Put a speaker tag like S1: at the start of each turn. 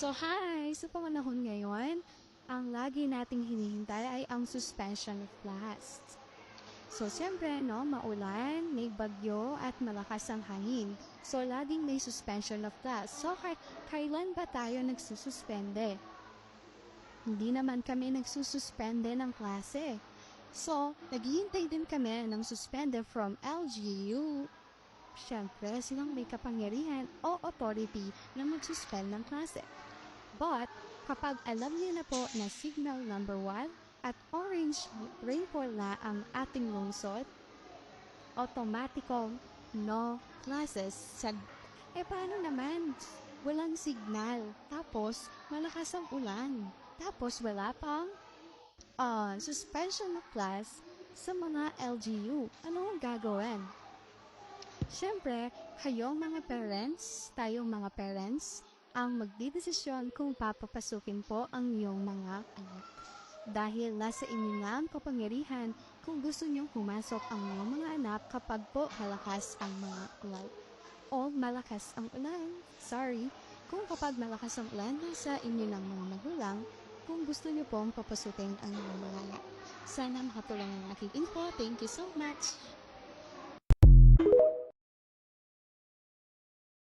S1: So hi! Sa panganahon ngayon, ang lagi nating hinihintay ay ang suspension of class. So siyempre, no, maulan, may bagyo at malakas ang hangin. So laging may suspension of class. So ka- kailan ba tayo nagsususpende? Hindi naman kami nagsususpende ng klase. So, naghihintay din kami ng suspende from LGU. Siyempre, silang may kapangyarihan o authority na mag-suspend ng klase. But, kapag alam niyo na po na signal number 1 at orange rainfall na ang ating lungsod, automaticong no classes sa... Eh, paano naman? Walang signal. Tapos, malakas ang ulan. Tapos, wala pang uh, suspension of class sa mga LGU. Ano ang gagawin? Siyempre, kayong mga parents, tayong mga parents, ang magdidesisyon kung papapasukin po ang iyong mga anak. Dahil nasa inyo na ang kapangyarihan kung gusto niyong pumasok ang iyong mga anak kapag po malakas ang mga ulan. O malakas ang ulan. Sorry. Kung kapag malakas ang ulan, nasa inyo ng mga magulang kung gusto niyo pong papasukin ang inyong mga anak. Sana makatulong ang aking info. Thank you so much!